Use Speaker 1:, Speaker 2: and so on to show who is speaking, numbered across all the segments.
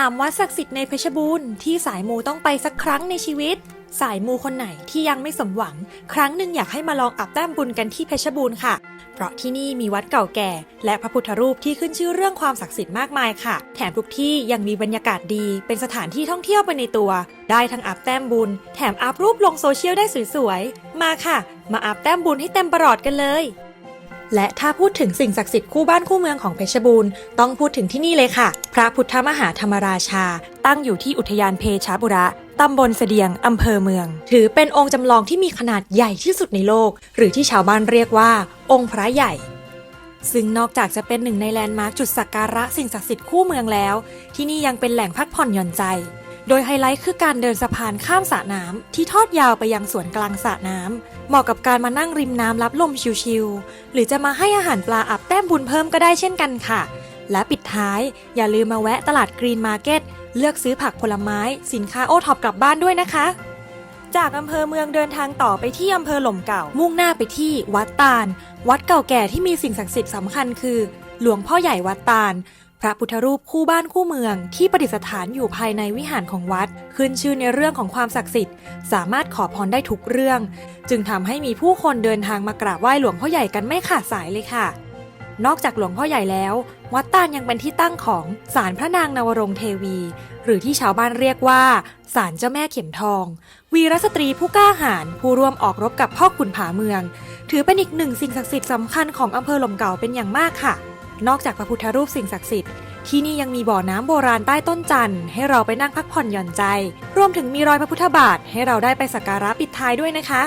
Speaker 1: 3 วัดศักดิ์สิทธิ์ในเพชรบูรณ์ที่สายมูต้องไปสักครั้งในชีวิต สายมูคนไหนที่ยังไม่สมหวัง ครั้งหนึ่งอยากให้มาลองอาบแต้มบุญกันที่เพชรบูรณ์ค่ะ เพราะที่นี่มีวัดเก่าแก่ และพระพุทธรูปที่ขึ้นชื่อเรื่องความศักดิ์สิทธิ์มากมายค่ะ แถมทุกที่ยังมีบรรยากาศดี เป็นสถานที่ท่องเที่ยวไปในตัว ได้ทั้งอาบแต้มบุญ แถมอัพรูปลงโซเชียลได้สวยๆมาค่ะ มาอาบแต้มบุญให้เต็มประหลอดกันเลย และถ้าพูดถึงสิ่งศักดิ์สิทธิ์คู่บ้านคู่เมืองของเพชรบูรณ์ต้องพูดถึงที่นี่เลยค่ะ พระพุทธมหาธรรมราชา ตั้งอยู่ที่อุทยานเพชรบุระตำบลเสดียง อำเภอเมือง ถือเป็นองค์จำลองที่มีขนาดใหญ่ที่สุดในโลก หรือที่ชาวบ้านเรียกว่า องค์พระใหญ่ ซึ่งนอกจากจะเป็นหนึ่งในแลนด์มาร์คจุดสักการะสิ่งศักดิ์สิทธิ์คู่เมืองแล้ว ที่นี่ยังเป็นแหล่งพักผ่อนหย่อนใจ โดยไฮไลท์คือการเดินสะพานข้ามสระน้ำที่ทอดยาวไปยังสวนกลางสระน้ำเหมาะกับการมานั่งริมน้ำรับลมชิลๆหรือจะมาให้อาหารปลาอับแต้มบุญเพิ่มก็ได้เช่นกันค่ะ และปิดท้ายอย่าลืมมาแวะตลาดกรีนมาร์เก็ตเลือกซื้อผักผลไม้ สินค้าโอท็อปกลับบ้านด้วยนะคะ จากอำเภอเมืองเดินทางต่อไปที่อำเภอหล่มเก่า มุ่งหน้าไปที่วัดตาล วัดเก่าแก่ที่มีสิ่งศักดิ์สิทธิ์สำคัญคือ หลวงพ่อใหญ่วัดตาล พระพุทธรูปคู่บ้านคู่เมืองที่ประดิษฐานอยู่ภายในวิหารของวัด ขึ้นชื่อในเรื่องของความศักดิ์สิทธิ์ สามารถขอพรได้ทุกเรื่อง จึงทำให้มีผู้คนเดินทางมากราบไหว้หลวงพ่อใหญ่กันไม่ขาดสายเลยค่ะ นอกจากหลวงพ่อใหญ่แล้ว วัดตาลยังเป็นที่ตั้งของศาลพระนางนวรงเทวี หรือที่ชาวบ้านเรียกว่าศาลเจ้าแม่เข็มทอง วีรสตรีผู้กล้าหาญผู้ร่วมออกรบกับพ่อขุนผาเมือง ถือเป็นอีกหนึ่งสิ่งศักดิ์สิทธิ์สำคัญของอำเภอหลมเก่าเป็นอย่างมากค่ะ นอกจากพระพุทธรูปสิ่งศักดิ์สิทธิ์ ที่นี่ยังมีบ่อน้ำโบราณใต้ต้นจันทร์ให้เราไปนั่งพักผ่อนหย่อนใจ รวมถึงมีรอยพระพุทธบาทให้เราได้ไปสักการะปิดท้ายด้วยนะคะ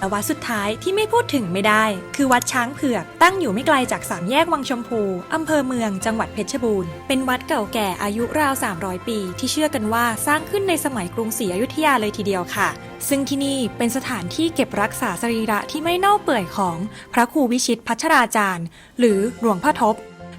Speaker 1: และวัดสุดท้ายที่ไม่พูดถึงไม่ได้ คือวัดช้างเผือก ตั้งอยู่ไม่ไกลจากสามแยกวังชมพู อำเภอเมืองจังหวัดเพชรบูรณ์ เป็นวัดเก่าแก่อายุราว 300 ปี ที่เชื่อกันว่าสร้างขึ้นในสมัยกรุงศรีอยุธยาเลยทีเดียวค่ะ ซึ่งที่นี่เป็นสถานที่เก็บรักษาสรีระที่ไม่เน่าเปื่อยของ พระครูวิชิตพัชราจารย์ หรือหลวงพ่อทบ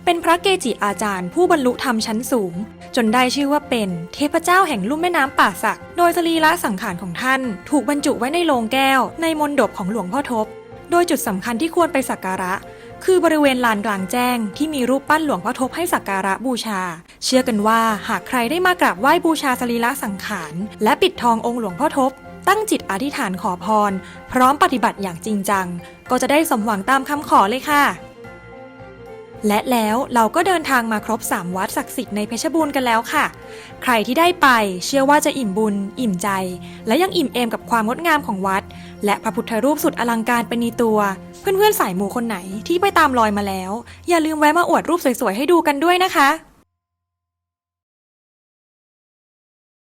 Speaker 1: เป็นพระเกจิอาจารย์ผู้บรรลุธรรมชั้นสูง จนได้ชื่อว่าเป็นเทพเจ้าแห่งลุ่มแม่น้ำป่าสัก โดยสรีระสังขารของท่าน ถูกบรรจุไว้ในโลงแก้ว ในมณฑปของหลวงพ่อทบ โดยจุดสำคัญที่ควรไปสักการะ คือบริเวณลานกลางแจ้ง ที่มีรูปปั้นหลวงพ่อทบให้สักการะบูชา เชื่อกันว่าหากใครได้มากราบไหว้บูชาสรีระสังขาร และปิดทององค์หลวงพ่อทบตั้งจิตอธิษฐานขอพร พร้อมปฏิบัติอย่างจริงจัง ก็จะได้สมหวังตามคำขอเลยค่ะ และแล้วเราก็เดินทางมาครบ 3 วัดศักดิ์สิทธิ์ในเพชรบูรณ์กันแล้วค่ะ ใครที่ได้ไปเชื่อว่าจะอิ่มบุญ อิ่มใจ และยังอิ่มเอมกับความงดงามของวัด และพระพุทธรูปสุดอลังการเป็นในตัว เพื่อนๆสายหมูคนไหนที่ไปตามรอยมาแล้ว อย่าลืมแวะมาอวดรูปสวยๆให้ดูกันด้วยนะคะ